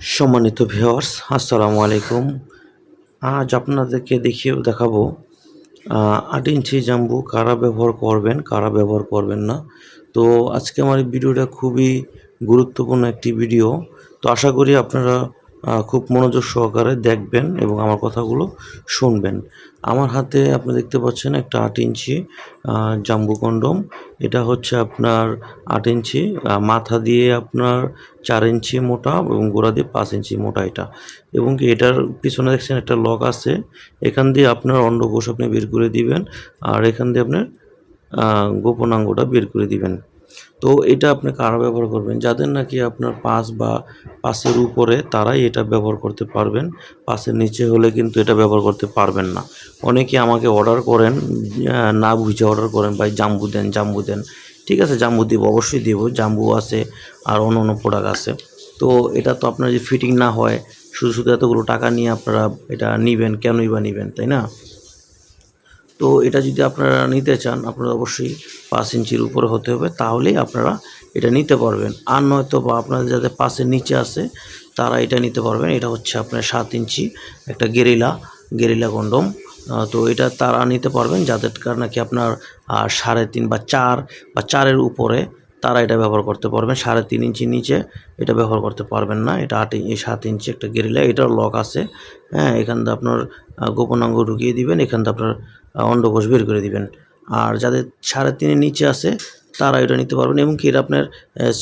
সম্মানিত ভিউয়ার্স আসসালামু আলাইকুম। আজ আপনাদেরকে দেখিয়ে দেখাবো আট ইঞ্চি জাম্বু কারা ব্যবহার করবেন, কারা ব্যবহার করবেন না। তো আজকে আমার ভিডিওটা খুবই গুরুত্বপূর্ণ একটি ভিডিও। তো আশা করি আপনারা খুব মনোযোগ সহকারে দেখবেন এবং আমার কথাগুলো শুনবেন। আমার হাতে আপনি দেখতে পাচ্ছেন একটা আট ইঞ্চি জাম্বু কন্ডম। এটা হচ্ছে আপনার আট ইঞ্চি মাথা দিয়ে আপনার চার ইঞ্চি মোটা এবং গোড়া দিয়ে পাঁচ ইঞ্চি মোটা এটা। এবং কি এটার পিছনে দেখছেন একটা লক আছে, এখান দিয়ে আপনার অন্ডকোষ আপনি বের করে দিবেন আর এখান দিয়ে আপনার গোপনাঙ্গটা বের করে দিবেন। তো এটা আপনি কারা ব্যবহার করবেন? যাদের নাকি আপনার পাঁচ বা পাঁচের উপরে তারাই এটা ব্যবহার করতে পারবেন। পাঁচের নিচে হলে কিন্তু এটা ব্যবহার করতে পারবেন না। অনেকে আমাকে অর্ডার করেন না বুঝে অর্ডার করেন, ভাই, জাম্বু দেন জাম্বু দেন। ঠিক আছে, জাম্বু দিব, অবশ্যই দিব, জাম্বু আছে আর অন্য অন্য প্রোডাক্ট আছে। তো এটা তো আপনার যে ফিটিং না হয়, শুধু শুধু এতগুলো টাকা নিয়ে আপনারা এটা নিবেন, কেনই বা নিবেন, তাই না? তো এটা যদি আপনারা নিতে চান, আপনারা অবশ্যই পাঁচ ইঞ্চির উপরে হতে হবে, তাহলেই আপনারা এটা নিতে পারবেন। আর নয়তো বা আপনাদের যাদের পাশের নিচে আছে, তারা এটা নিতে পারবেন। এটা হচ্ছে আপনার সাত ইঞ্চি একটা গেরিলা গেরিলা কন্ডম। তো এটা তারা নিতে পারবেন, যাদের নাকি আপনার সাড়ে তিন বা চার, বা চারের উপরে তারা এটা ব্যবহার করতে পারবেন। সাড়ে তিন ইঞ্চি নিচে এটা ব্যবহার করতে পারবেন না। এটা আট ইঞ্চি, সাত ইঞ্চি একটা গেরিলা, এটার লক আছে। হ্যাঁ এখান দিয়ে আপনার গোপনাঙ্গ ঢুকিয়ে দিবেন, এখান দিয়ে আপনার অন্ডকোষ বের করে দিবেন। আর যাদের সাড়ে তিনের নিচে আছে, তারা এটা নিতে পারবেন। এবং কি, এটা আপনার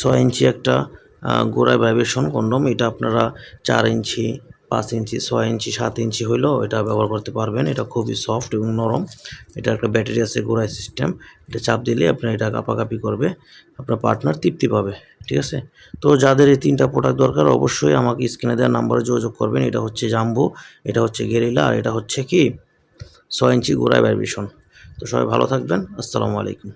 ছয় ইঞ্চি একটা গোড়ায় ভাইব্রেশন কন্ডম, এটা আপনারা চার ইঞ্চি পাঁচ ইঞ্চি, ছয় ইঞ্চি, সাত ইঞ্চি হইলেও এটা ব্যবহার করতে পারবেন। এটা খুবই সফট এবং নরম। এটা একটা ব্যাটারি আছে, গোড়ায় সিস্টেম। এটা চাপ দিলে আপনার এটা কাপাকাপি করবে। আপনার পার্টনার তৃপ্তি পাবে, ঠিক আছে? তো যাদের এই তিনটা প্রোডাক্ট দরকার, অবশ্যই আমাকে স্ক্রিনে দেওয়া নাম্বারে যোগাযোগ করবেন। এটা হচ্ছে জাম্বু এটা হচ্ছে গেরিলা আর এটা হচ্ছে কি? ছয় ইঞ্চি গোড়ায় ভাইব্রেশন তো সবাই ভালো থাকবেন। আসসালামু আলাইকুম।